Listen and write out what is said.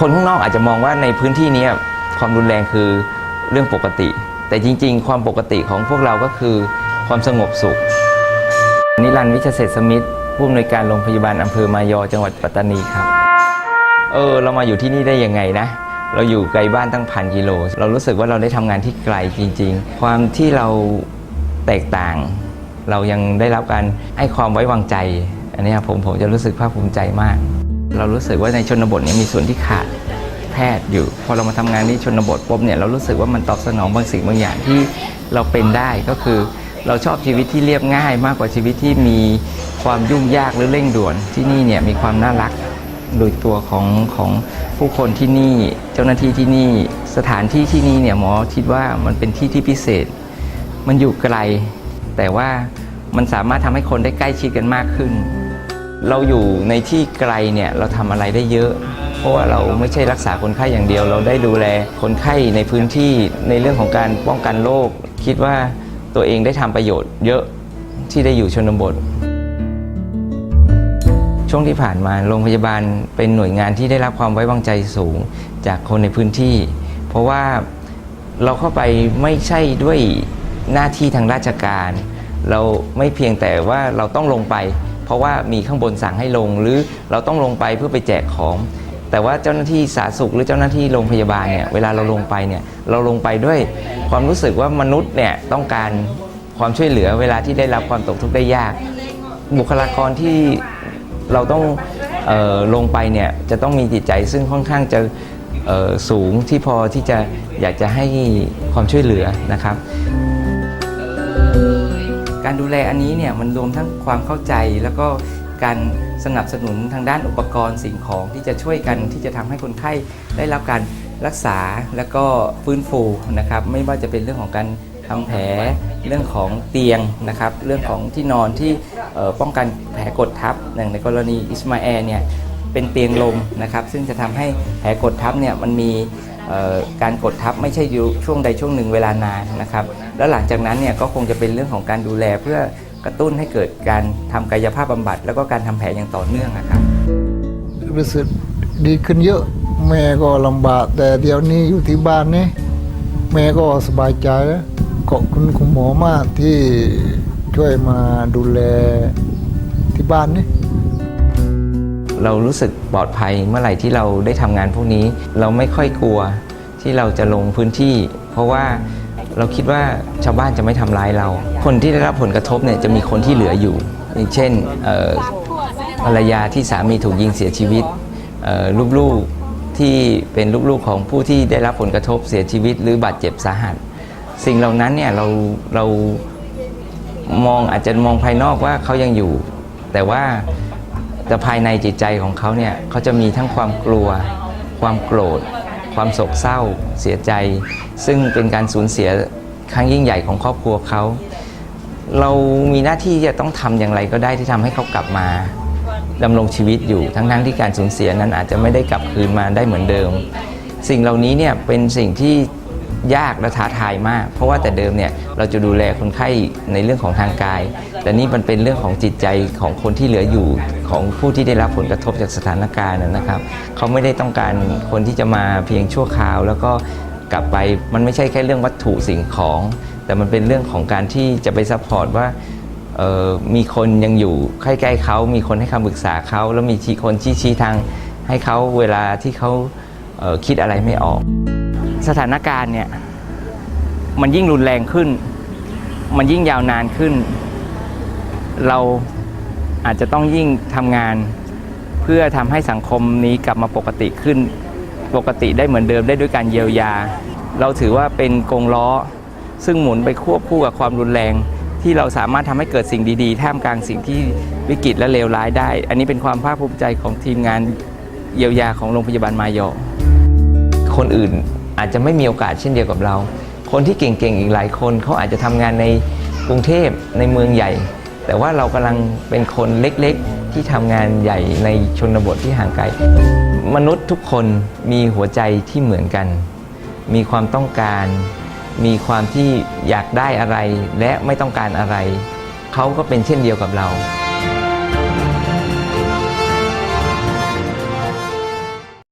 คนข้างนอกอาจจะมองว่าในพื้นที่นี้ความรุนแรงคือเรื่องปกติ แต่จริง ๆ ความปกติของพวกเราก็คือความสงบสุข นิรันดร์วิชเศษสมิทธผู้อำนวยการโรงพยาบาลอำเภอมายอจังหวัดปัตตานีครับ เออ เรามาอยู่ที่นี่ได้ยังไงนะ เราอยู่ไกลบ้านตั้งพันกิโล เรารู้สึกว่าเราได้ทำงานที่ไกลจริง ๆ ความที่เราแตกต่าง เรายังได้รับการให้ความไว้วางใจ อันนี้ผมผมจะรู้สึกภาคภูมิใจมาก เรารู้สึกว่าในชนบทเนี่ยมีส่วนที่ขาดแพทย์อยู่ พอเรามาทำงานที่ชนบทปุ๊บเนี่ยเรารู้สึกว่ามันตอบสนองบางสิ่งบางอย่างที่เราเป็นได้ก็คือ เราชอบชีวิตที่เรียบง่าย มากกว่าชีวิตที่มีความยุ่งยากหรือเร่งด่วนที่นี่เนี่ยมีความน่ารักโดยตัวของของผู้คนที่นี่เจ้าหน้าที่ที่นี่สถานที่ที่นี่เนี่ยหมอคิดว่ามันเป็นที่ที่พิเศษ มันอยู่ไกล แต่ว่ามันสามารถทำให้คนได้ใกล้ชิดกันมากขึ้น เราอยู่ในที่ไกลเนี่ยเราทำอะไรได้เยอะ เพราะว่าเราไม่ใช่รักษาคนไข้อย่างเดียว เราได้ดูแลคนไข้ในพื้นที่ในเรื่องของการป้องกันโรคคิดว่าตัวเองได้ทำประโยชน์เยอะที่ได้อยู่ชนบท ช่วงที่ผ่านมาโรงพยาบาลเป็นหน่วยงานที่ได้รับความไว้วางใจสูงจากคนในพื้นที่ เพราะว่าเราเข้าไปไม่ใช่ด้วยหน้าที่ทางราชการ เราไม่เพียงแต่ว่าเราต้องลงไป เพราะว่ามีข้างบนสั่งให้ลงหรือเราต้องลงไปเพื่อไปแจกของ แต่ว่าเจ้าหน้าที่สาธารณสุขหรือเจ้าหน้าที่โรงพยาบาลเนี่ยเวลาเราลงไปเนี่ยเราลงไปด้วยความรู้สึกว่ามนุษย์เนี่ยต้องการความช่วยเหลือเวลาที่ได้รับความตกทุกข์ได้ยาก บุคลากรที่เราต้องออลงไปเนี่ยจะต้องมีจิตใจซึ่งค่อนข้างจะสูงที่พอที่จะอยากจะให้ความช่วยเหลือนะครับ การดูแลอันนี้เนี่ยมันรวมทั้งความเข้าใจแล้วก็การสนับสนุนทางด้านอุปกรณ์สิ่งของที่จะช่วยกันที่จะทำให้คนไข้ได้รับการรักษาแล้วก็ฟื้นฟูนะครับ ไม่ว่าจะเป็นเรื่องของการทำแผลเรื่องของเตียงนะครับ เรื่องของที่นอนที่ป้องกันแผลกดทับอย่างในกรณีอิสมาแอลเนี่ยเป็นเตียงลมนะครับ ซึ่งจะทำให้แผลกดทับเนี่ยมันมี การกดทับไม่ใช่อยู่ช่วงใดช่วงหนึ่งเวลานานนะครับ แล้วหลังจากนั้นเนี่ยก็คงจะเป็นเรื่องของการดูแลเพื่อกระตุ้นให้เกิดการทำกายภาพบำบัด แล้วก็การทำแผลอย่างต่อเนื่องนะครับรู้สึกดีขึ้นเยอะ แม่ก็ลำบากแต่เดี๋ยวนี้อยู่ที่บ้านนี่แม่ก็สบายใจแล้วขอบคุณคุณหมอมากที่ช่วยมาดูแลที่บ้านนี่ เรารู้สึกปลอดภัยเมื่อไหร่ที่เราได้ทำงานพวกนี้ เราไม่ค่อยกลัวที่เราจะลงพื้นที่ เพราะว่าเราคิดว่าชาวบ้านจะไม่ทำร้ายเรา คนที่ได้รับผลกระทบเนี่ยจะมีคนที่เหลืออยู่อย่างเช่นภรรยาที่สามีถูกยิงเสียชีวิตลูกๆที่เป็นลูกๆของผู้ที่ได้รับผลกระทบเสียชีวิต หรือบาดเจ็บสาหัส สิ่งเหล่านั้นเนี่ยเราเรามองอาจจะมองภายนอกว่าเขายังอยู่ แต่ว่า แต่ภายในจิตใจของเขาเนี่ยเขาจะมีทั้งความกลัว ความโกรธ ความโศกเศร้า เสียใจ ซึ่งเป็นการสูญเสียครั้งยิ่งใหญ่ของครอบครัวเขา เรามีหน้าที่จะต้องทำอย่างไรก็ได้ที่ทำให้เขากลับมาดำรงชีวิตอยู่ทั้งๆที่การสูญเสียนั้นอาจจะไม่ได้กลับคืนมาได้เหมือนเดิม สิ่งเหล่านี้เนี่ยเป็นสิ่งที่ ยากและท้าทายมาก เพราะว่าแต่เดิมเนี่ยเราจะดูแลคนไข้ในเรื่องของทางกาย แต่นี่มันเป็นเรื่องของจิตใจของคนที่เหลืออยู่ของผู้ที่ได้รับผลกระทบจากสถานการณ์นะครับ เขาไม่ได้ต้องการคนที่จะมาเพียงชั่วคราว แล้วก็กลับไปมันไม่ใช่แค่เรื่องวัตถุสิ่งของ แต่มันเป็นเรื่องของการที่จะไปซัพพอร์ตว่ามีคนยังอยู่ใกล้ๆเขามีคนให้คำปรึกษาเขาแล้วมีชี้คนชี้ชี้ทางให้เขาเวลาที่เขาคิดอะไรไม่ออก สถานการณ์เนี่ยมันยิ่งรุนแรงขึ้น มันยิ่งยาวนานขึ้น เราอาจจะต้องยิ่งทำงาน เพื่อทำให้สังคมนี้กลับมาปกติขึ้น ปกติได้เหมือนเดิมได้ด้วยการเยียวยา เราถือว่าเป็นกงล้อ ซึ่งหมุนไปควบคู่กับความรุนแรง ที่เราสามารถทำให้เกิดสิ่งดีๆ ท่ามกลางสิ่งที่วิกฤตและเลวร้ายได้ อันนี้เป็นความภาคภูมิใจของทีมงานเยียวยาของโรงพยาบาลมายอคนอื่น อาจจะไม่มีโอกาสเช่นเดียวกับเรา คนที่เก่งๆอีกหลายคนเขาอาจจะทำงานในกรุงเทพในเมืองใหญ่ แต่ว่าเรากำลังเป็นคนเล็กๆ ที่ทำงานใหญ่ในชนบทที่ห่างไกล มนุษย์ทุกคนมีหัวใจที่เหมือนกัน มีความต้องการ มีความที่อยากได้อะไรและไม่ต้องการอะไร เขาก็เป็นเช่นเดียวกับเรา